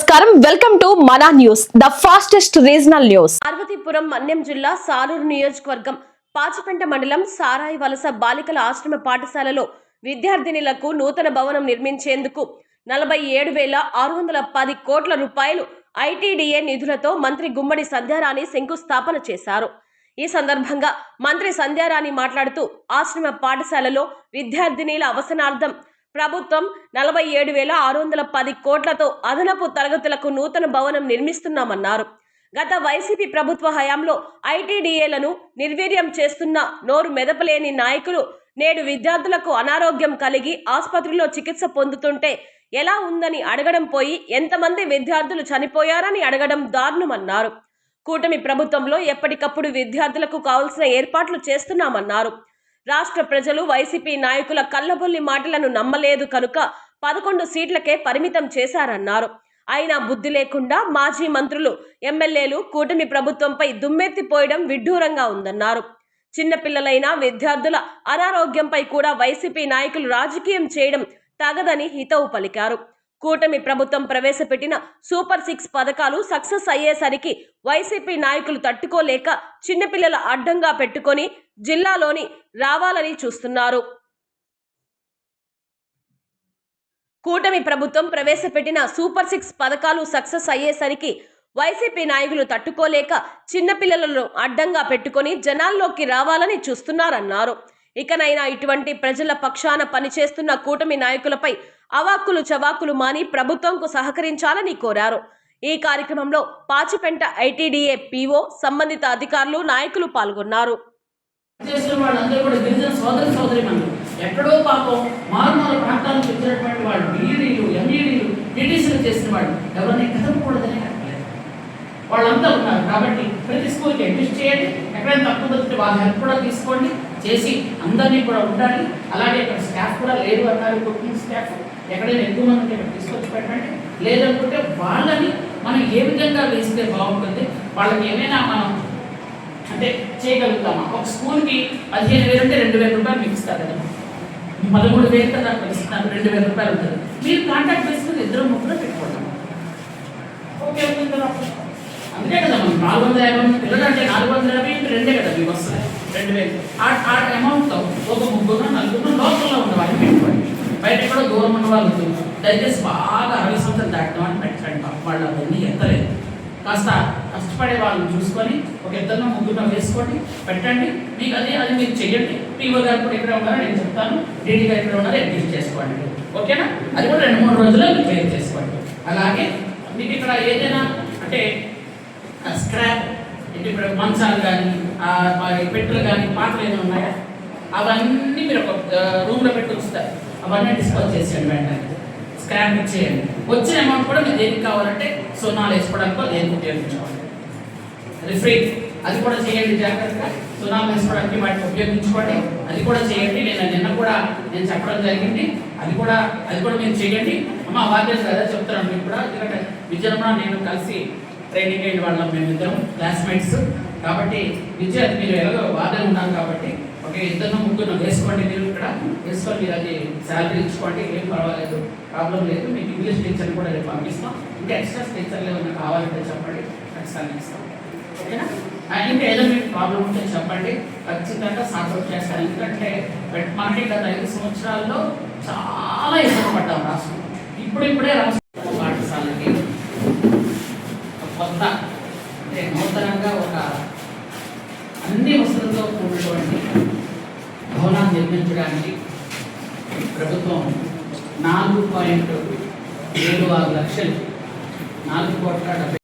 నమస్కారం. Welcome to Mana news the fastest regional news. Parvathipuram Manyam జిల్లా సారూరు నియోజకవర్గం పాచిపెంట మండలం సారాయి వలస బాలికల ఆశ్రమ పాఠశాలలో విద్యార్థినిలకు నూతన భవనం నిర్మించేందుకు నలభై ఏడు వేల ఆరు వందల పది కోట్ల రూపాయలు ఐటీడీఏ నిధులతో మంత్రి గుమ్మడి సంధ్యారాణి శంకుస్థాపన చేశారు. ఈ సందర్భంగా మంత్రి సంధ్యారాణి మాట్లాడుతూ ఆశ్రమ పాఠశాలలో విద్యార్థినీల అవసరార్థం ప్రభుత్వం నలభై ఏడు వేల ఆరు వందల పది కోట్లతో అదనపు తరగతులకు నూతన భవనం నిర్మిస్తున్నామన్నారు. గత వైసీపీ ప్రభుత్వ హయాంలో ఐటీడీఏలను నిర్వీర్యం చేస్తున్న నోరు మెదపలేని నాయకులు నేడు విద్యార్థులకు అనారోగ్యం కలిగి ఆసుపత్రిలో చికిత్స పొందుతుంటే ఎలా ఉందని అడగడం పోయి ఎంతమంది విద్యార్థులు చనిపోయారని అడగడం దారుణమన్నారు. కూటమి ప్రభుత్వంలో ఎప్పటికప్పుడు విద్యార్థులకు కావలసిన ఏర్పాట్లు చేస్తున్నామన్నారు. రాష్ట్ర ప్రజలు వైసీపీ నాయకుల కళ్ళబొల్లి మాటలను నమ్మలేదు కనుక పదకొండు సీట్లకే పరిమితం చేశారన్నారు. అయినా బుద్ధి లేకుండా మాజీ మంత్రులు ఎమ్మెల్యేలు కూటమి ప్రభుత్వంపై దుమ్మెత్తిపోయడం విడ్డూరంగా ఉందన్నారు. చిన్నపిల్లలైన విద్యార్థుల అనారోగ్యంపై కూడా వైసీపీ నాయకులు రాజకీయం చేయడం తగదని హితవు పలికారు. కూటమి ప్రభుత్వం ప్రవేశపెట్టిన సూపర్ సిక్స్ పథకాలు సక్సెస్ అయ్యేసరికి వైసీపీ నాయకులు తట్టుకోలేక చిన్నపిల్లల అడ్డంగా పెట్టుకొని జిల్లాలోని రావాలని చూస్తున్నారు. కూటమి ప్రభుత్వం ప్రవేశపెట్టిన సూపర్ సిక్స్ పథకాలు సక్సెస్ అయ్యేసరికి వైసీపీ నాయకులు తట్టుకోలేక చిన్నపిల్లలను అడ్డంగా పెట్టుకొని జనాల్లోకి రావాలని చూస్తున్నారన్నారు. ఇకనైనా ఇటువంటి ప్రజల పక్షాన పనిచేస్తున్న కూటమి నాయకులపై అవాక్కులు చవాకులు మాని ప్రభుత్వంకు సహకరించాలని కోరారు. ఈ కార్యక్రమంలో పాచిపెంట ఐటీడీఏ పీఓ సంబంధిత అధికారులు నాయకులు పాల్గొన్నారు. ఎక్కడో పాపం మారుమూల ప్రాంతాలకు నుంచి వచ్చినటువంటి వాళ్ళు బీఈడీలు ఎంఈడీలు టీటీసీలు చేసిన వాళ్ళు ఎవరిని కదపకూడదని వాళ్ళంతా ఉన్నారు. కాబట్టి ప్రతి స్కూల్కి అడ్మిస్ట్ చేయండి. ఎక్కడైనా తక్కువ దొరికితే వాళ్ళ హెల్ప్ కూడా తీసుకోండి. చేసి అందరినీ కూడా ఉండాలి. అలాగే ఇక్కడ స్టాఫ్ కూడా లేదు అన్నారు. కుకింగ్ స్టాఫ్ ఎక్కడైనా ఎక్కువ మంది ఉంటే ఇక్కడ తీసుకొచ్చి పెట్టండి. లేదనుకుంటే వాళ్ళని మనం ఏ విధంగా వేస్తే బాగుంటుంది? వాళ్ళకి ఏమైనా మనం అంటే చేయగలుగుతామా? ఒక స్కూల్కి పదిహేను వేలు అంటే రెండు వేల రూపాయలు మీకు ఇస్తారు కదా. పదమూడు వేలు కదా నాకు ఇస్తున్నారు రెండు వేల రూపాయలు ఉంటుంది. మీరు కాంటాక్ట్ చేసుకుని ఇద్దరు ముగ్గురు పెట్టుకుంటాం ఓకే ఓకే కదా అంతే కదా మనం నాలుగు వందల యాభై పిల్లలు అంటే నాలుగు వందల యాభై రెండే కదా మీకు వస్తుంది రెండు వేలు. ఆ ఆ అమౌంట్తో ఒక ముగ్గురు నలుగురు లోకల్లో ఉన్న పెట్టుకోండి. బయట కూడా దూరం ఉన్న వాళ్ళు దయచేసి బాగా అరవై సంవత్సరాలు దాటిన వాళ్ళని పెట్టండి వాళ్ళు అవన్నీ ఎత్తలేదు. కాస్త కష్టపడే వాళ్ళని చూసుకొని ఒక ఇద్దరు ముగ్గురు వేసుకోండి పెట్టండి. మీకు అది అది మీరు చెయ్యండి. పీఓ గారు కూడా ఎక్కడ ఉన్నారో నేను చెప్తాను. డీడీ గారు ఎక్కడ ఉన్నారో అడ్జస్ట్ చేసుకోండి. ఓకేనా? అది కూడా రెండు మూడు రోజుల్లో మీరు క్లియర్ చేసుకోండి. అలాగే మీకు ఇక్కడ ఏదైనా అంటే స్క్రాప్ ఇప్పుడు మంచాలు కానీ పెట్టెలు కానీ పాటలు ఏమైనా ఉన్నాయా? అవన్నీ మీరు ఒక రూమ్లో పెట్టి ఉంచుతారు. అవన్నీ డిస్పోజ్ చేసేయండి వెంటనే. స్కాన్ చేయండి వచ్చిన అమౌంట్ కూడా మీరు దేనికి కావాలంటే సున్నాలు వేసుకోవడానికి దేనికి ఉపయోగించుకోవాలి. రిఫ్రీ అది కూడా చేయండి జాగ్రత్తగా. సున్నాలు వేసుకోవడానికి వాటిని ఉపయోగించుకోండి. అది కూడా చేయండి. నేను నిన్న కూడా నేను చెప్పడం జరిగింది. అది కూడా అది కూడా మీరు చేయండి. అమ్మ వాద్యం కదా చెప్తున్నాను మీకు కూడా. ఎందుకంటే విజయమ్మ నేను కలిసి ట్రైనింగ్ అయిన వాళ్ళం మేమిద్దరం క్లాస్మేట్స్ కాబట్టి విద్య అది మీరు ఎలాగో వాదన ఉన్నాను కాబట్టి ఓకే ఇద్దరు ముగ్గురు వేసుకోండి మీరు ఇక్కడ. వేసుకొని మీరు అది శాలరీ ఇచ్చుకోండి ఏం పర్వాలేదు ప్రాబ్లం లేదు. మీకు ఇంగ్లీష్ టీచర్ కూడా రేపు పంపిస్తాం. ఇంకా ఎక్స్ట్రా టీచర్లు ఏమైనా కావాలంటే చెప్పండి ఖచ్చితంగా ఇస్తాం. ఓకేనా? ఇంకా ఏదో మీకు ప్రాబ్లం ఉంటే చెప్పండి. ఖచ్చితంగా సాల్వ్ చేస్తాను. ఎందుకంటే పెట్- మనకి గత ఐదు సంవత్సరాల్లో చాలా ఇబ్బంది పడ్డాం రాష్ట్రం. ఇప్పుడు ఇప్పుడే రాష్ట్రం పాఠశాలకి ఒక కొత్త అంటే నూతనంగా ఒక అన్ని వసతులతో కూడినటువంటి భవనాన్ని నిర్మించడానికి ప్రభుత్వం నాలుగు పాయింట్ ఏడు ఆరు లక్షలు నాలుగు కోట్ల డెబ్బై